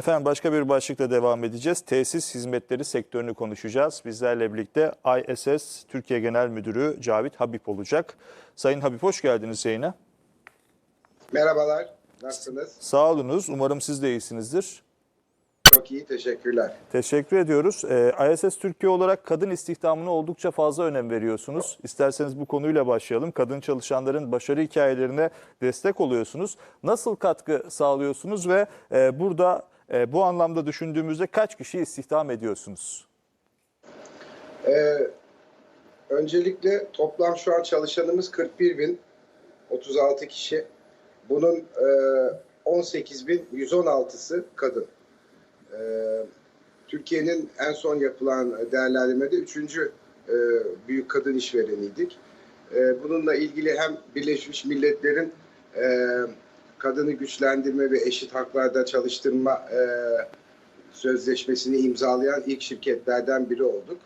Efendim başka bir başlıkla devam edeceğiz. Tesis hizmetleri sektörünü konuşacağız. Bizlerle birlikte ISS Türkiye Genel Müdürü Cavit Habib olacak. Sayın Habib hoş geldiniz yayına. Merhabalar, nasılsınız? Sağ olunuz. Umarım siz de iyisinizdir. Çok iyi, teşekkürler. Teşekkür ediyoruz. Ee, ISS Türkiye olarak kadın istihdamına oldukça fazla önem veriyorsunuz. İsterseniz bu konuyla başlayalım. Kadın çalışanların başarı hikayelerine destek oluyorsunuz. Nasıl katkı sağlıyorsunuz ve e, burada e, bu anlamda düşündüğümüzde kaç kişi istihdam ediyorsunuz? Ee, öncelikle toplam şu an çalışanımız 41 bin 36 kişi. Bunun e, 18 bin 116'sı kadın. Ee, Türkiye'nin en son yapılan değerlendirmede üçüncü e, büyük kadın işvereniydik. E, bununla ilgili hem Birleşmiş Milletler'in e, kadını güçlendirme ve eşit haklarda çalıştırma e, sözleşmesini imzalayan ilk şirketlerden biri olduk.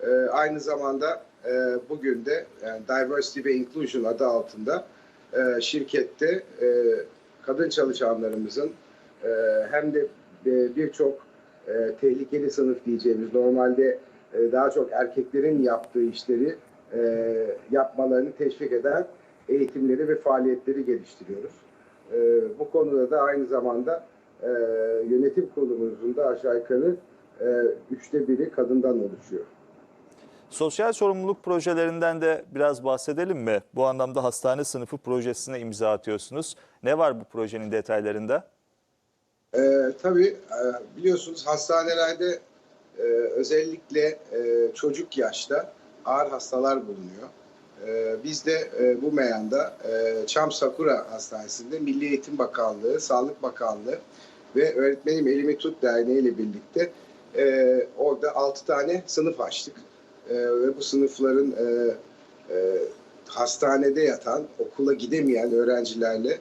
E, aynı zamanda e, bugün de yani Diversity ve Inclusion adı altında e, şirkette e, kadın çalışanlarımızın e, hem de e, birçok e, tehlikeli sınıf diyeceğimiz normalde e, daha çok erkeklerin yaptığı işleri e, yapmalarını teşvik eden eğitimleri ve faaliyetleri geliştiriyoruz. E, bu konuda da aynı zamanda e, yönetim kurulumuzun da aşağı yukarı e, üçte biri kadından oluşuyor. Sosyal sorumluluk projelerinden de biraz bahsedelim mi? Bu anlamda hastane sınıfı projesine imza atıyorsunuz. Ne var bu projenin detaylarında? Ee, tabii e, biliyorsunuz hastanelerde e, özellikle e, çocuk yaşta ağır hastalar bulunuyor. E, biz de e, bu meyanda e, Çam Sakura Hastanesi'nde Milli Eğitim Bakanlığı, Sağlık Bakanlığı ve Öğretmenim Elimi Tut Derneği ile birlikte e, orada 6 tane sınıf açtık. Ve bu sınıfların hastanede yatan, okula gidemeyen öğrencilerle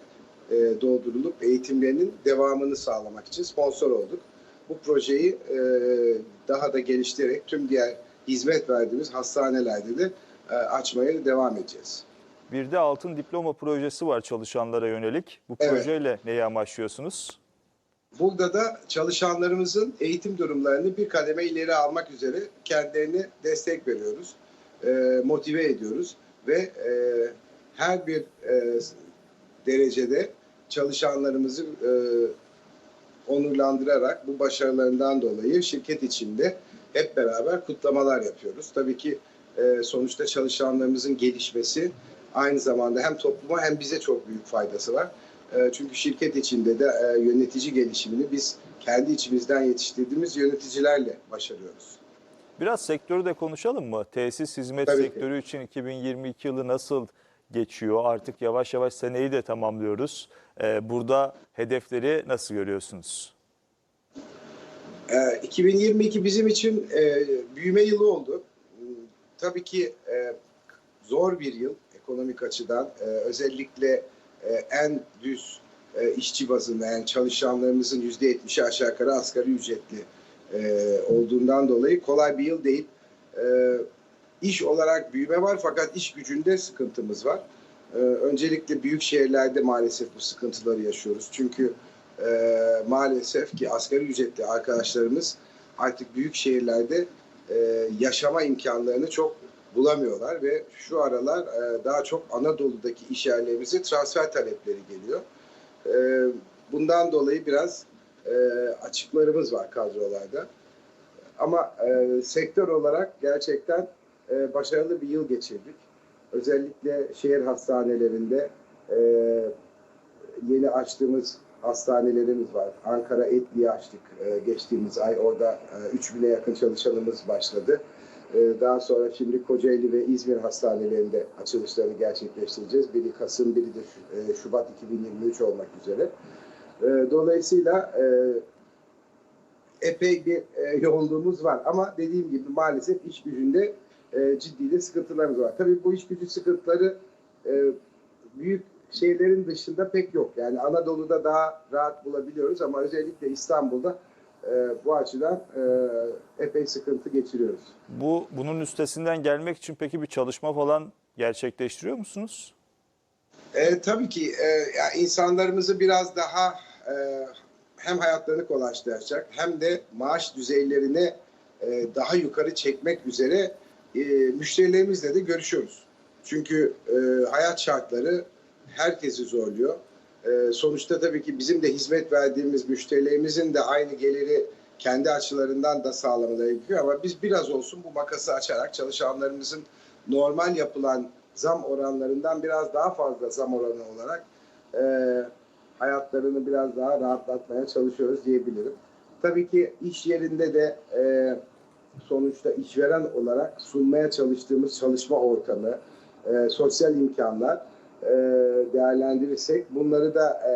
doldurulup eğitimlerinin devamını sağlamak için sponsor olduk. Bu projeyi daha da geliştirerek tüm diğer hizmet verdiğimiz hastanelerde de açmaya devam edeceğiz. Bir de altın diploma projesi var çalışanlara yönelik. Bu Evet. projeyle neyi amaçlıyorsunuz? Burada da çalışanlarımızın eğitim durumlarını bir kademe ileri almak üzere kendilerine destek veriyoruz, e, motive ediyoruz ve e, her bir e, derecede çalışanlarımızı e, onurlandırarak bu başarılarından dolayı şirket içinde hep beraber kutlamalar yapıyoruz. Tabii ki e, sonuçta çalışanlarımızın gelişmesi aynı zamanda hem topluma hem bize çok büyük faydası var. E, çünkü şirket içinde de e, yönetici gelişimini biz kendi içimizden yetiştirdiğimiz yöneticilerle başarıyoruz. Biraz sektörü de konuşalım mı? Tesis hizmet Tabii ki. sektörü için 2022 yılı nasıl geçiyor? Artık yavaş yavaş seneyi de tamamlıyoruz. Burada hedefleri nasıl görüyorsunuz? Ee, 2022 bizim için büyüme yılı oldu. Tabii ki e, zor bir yıl ekonomik açıdan. E, özellikle e, en düz e, işçi bazında yani çalışanlarımızın %70'i aşağı yukarı asgari ücretli e, olduğundan dolayı kolay bir yıl değil. E, iş olarak büyüme var fakat iş gücünde sıkıntımız var. E, öncelikle büyük şehirlerde maalesef bu sıkıntıları yaşıyoruz. Çünkü e, maalesef ki asgari ücretli arkadaşlarımız artık büyük şehirlerde e, yaşama imkanlarını çok bulamıyorlar ve şu aralar e, daha çok Anadolu'daki iş yerlerimize transfer talepleri geliyor. E, bundan dolayı biraz e, açıklarımız var kadrolarda. Ama e, sektör olarak gerçekten e, başarılı bir yıl geçirdik. Özellikle şehir hastanelerinde e, yeni açtığımız hastanelerimiz var. Ankara Etli'yi açtık e, geçtiğimiz ay. Orada e, 3000'e yakın çalışanımız başladı. E, daha sonra şimdi Kocaeli ve İzmir hastanelerinde açılışlarını gerçekleştireceğiz. Biri Kasım, biri de e, Şubat 2023 olmak üzere. Dolayısıyla epey bir e, yoğunluğumuz var. Ama dediğim gibi maalesef iş gücünde ciddi de sıkıntılarımız var. Tabii bu iş gücü sıkıntıları büyük şehirlerin dışında pek yok. Yani Anadolu'da daha rahat bulabiliyoruz ama özellikle İstanbul'da e, bu açıdan e, epey sıkıntı geçiriyoruz. Bu bunun üstesinden gelmek için peki bir çalışma falan gerçekleştiriyor musunuz? E, tabii ki e, ya insanlarımızı biraz daha e, hem hayatlarını kolaylaştıracak hem de maaş düzeylerini e, daha yukarı çekmek üzere e, müşterilerimizle de görüşüyoruz. Çünkü e, hayat şartları herkesi zorluyor. E, sonuçta tabii ki bizim de hizmet verdiğimiz müşterilerimizin de aynı geliri kendi açılarından da sağlamaları gerekiyor ama biz biraz olsun bu makası açarak çalışanlarımızın normal yapılan zam oranlarından biraz daha fazla zam oranı olarak e, hayatlarını biraz daha rahatlatmaya çalışıyoruz diyebilirim. Tabii ki iş yerinde de e, sonuçta işveren olarak sunmaya çalıştığımız çalışma ortamı, e, sosyal imkanlar e, değerlendirirsek bunları da e,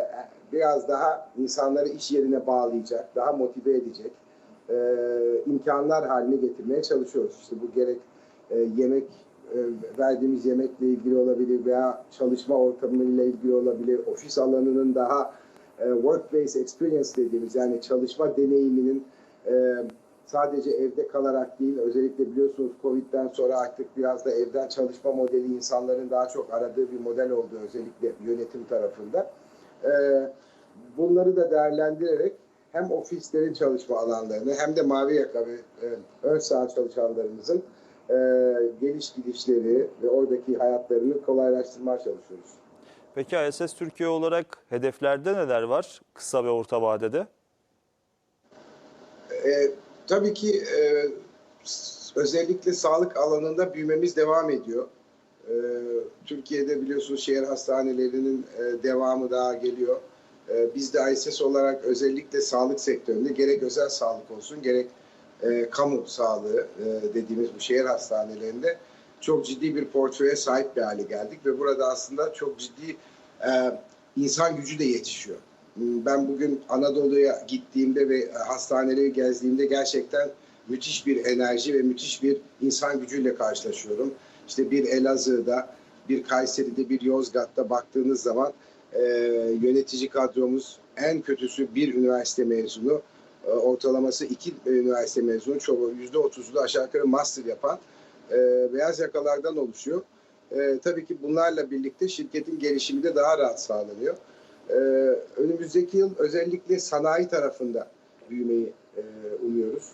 biraz daha insanları iş yerine bağlayacak, daha motive edecek e, imkanlar haline getirmeye çalışıyoruz. İşte bu gerek e, yemek e, verdiğimiz yemekle ilgili olabilir veya çalışma ortamıyla ilgili olabilir. Ofis alanının daha e, workplace experience dediğimiz yani çalışma deneyiminin e, sadece evde kalarak değil özellikle biliyorsunuz Covid'den sonra artık biraz da evden çalışma modeli insanların daha çok aradığı bir model oldu özellikle yönetim tarafında. E, bunları da değerlendirerek hem ofislerin çalışma alanlarını hem de mavi yaka ve e, ön saha çalışanlarımızın e, geliş gidişleri ve oradaki hayatlarını kolaylaştırmaya çalışıyoruz. Peki ISS Türkiye olarak hedeflerde neler var kısa ve orta vadede? E, tabii ki e, özellikle sağlık alanında büyümemiz devam ediyor. E, Türkiye'de biliyorsunuz şehir hastanelerinin e, devamı daha geliyor. E, biz de ISS olarak özellikle sağlık sektöründe gerek özel sağlık olsun gerek e, kamu sağlığı e, dediğimiz bu şehir hastanelerinde çok ciddi bir portföye sahip bir hale geldik ve burada aslında çok ciddi e, insan gücü de yetişiyor. Ben bugün Anadolu'ya gittiğimde ve hastaneleri gezdiğimde gerçekten müthiş bir enerji ve müthiş bir insan gücüyle karşılaşıyorum. İşte bir Elazığ'da, bir Kayseri'de, bir Yozgat'ta baktığınız zaman e, yönetici kadromuz en kötüsü bir üniversite mezunu, e, ortalaması iki üniversite mezunu, çoğu yüzde otuzu da aşağı yukarı master yapan e, beyaz yakalardan oluşuyor. E, tabii ki bunlarla birlikte şirketin gelişimi de daha rahat sağlanıyor. Ee, önümüzdeki yıl özellikle sanayi tarafında büyümeyi e, umuyoruz.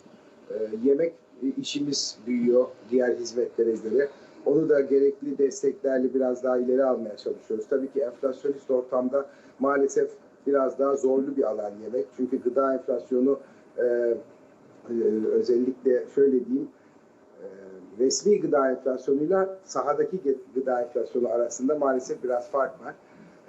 Ee, yemek işimiz büyüyor diğer hizmetlere göre. Onu da gerekli desteklerle biraz daha ileri almaya çalışıyoruz. Tabii ki enflasyonist ortamda maalesef biraz daha zorlu bir alan yemek. Çünkü gıda enflasyonu e, e, özellikle şöyle diyeyim e, resmi gıda enflasyonuyla sahadaki gıda enflasyonu arasında maalesef biraz fark var.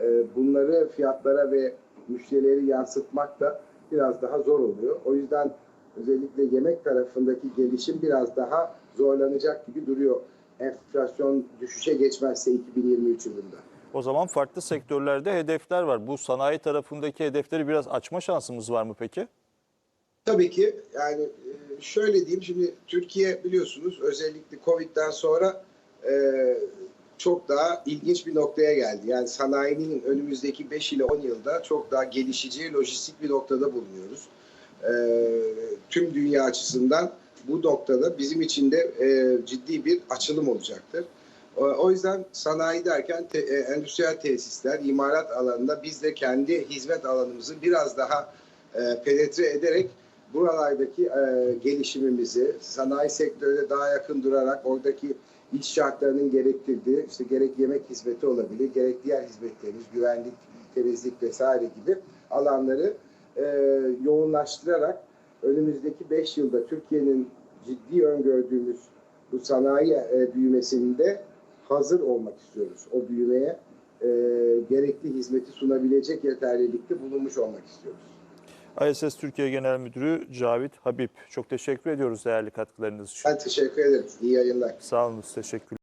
E, bunları fiyatlara ve müşterileri yansıtmak da biraz daha zor oluyor. O yüzden özellikle yemek tarafındaki gelişim biraz daha zorlanacak gibi duruyor. Enflasyon düşüşe geçmezse 2023 yılında. O zaman farklı sektörlerde hedefler var. Bu sanayi tarafındaki hedefleri biraz açma şansımız var mı peki? Tabii ki yani e, şöyle diyeyim şimdi Türkiye biliyorsunuz özellikle Covid'den sonra e, çok daha ilginç bir noktaya geldi. Yani sanayinin önümüzdeki 5 ile 10 yılda çok daha gelişeceği lojistik bir noktada bulunuyoruz. E, tüm dünya açısından bu noktada bizim için de e, ciddi bir açılım olacaktır. O, o yüzden sanayi derken te, e, endüstriyel tesisler, imalat alanında biz de kendi hizmet alanımızı biraz daha e, penetre ederek buralardaki e, gelişimimizi sanayi sektörüne daha yakın durarak oradaki iş şartlarının gerektirdiği işte gerek yemek hizmeti olabilir, gerek diğer hizmetlerimiz, güvenlik, temizlik vesaire gibi alanları e, yoğunlaştırarak önümüzdeki 5 yılda Türkiye'nin ciddi öngördüğümüz bu sanayi e, büyümesinde hazır olmak istiyoruz. O büyümeye e, gerekli hizmeti sunabilecek yeterlilikte bulunmuş olmak istiyoruz. ISS Türkiye Genel Müdürü Cavit Habib. Çok teşekkür ediyoruz değerli katkılarınız için. Ben teşekkür ederim. İyi yayınlar. Sağ olun, teşekkür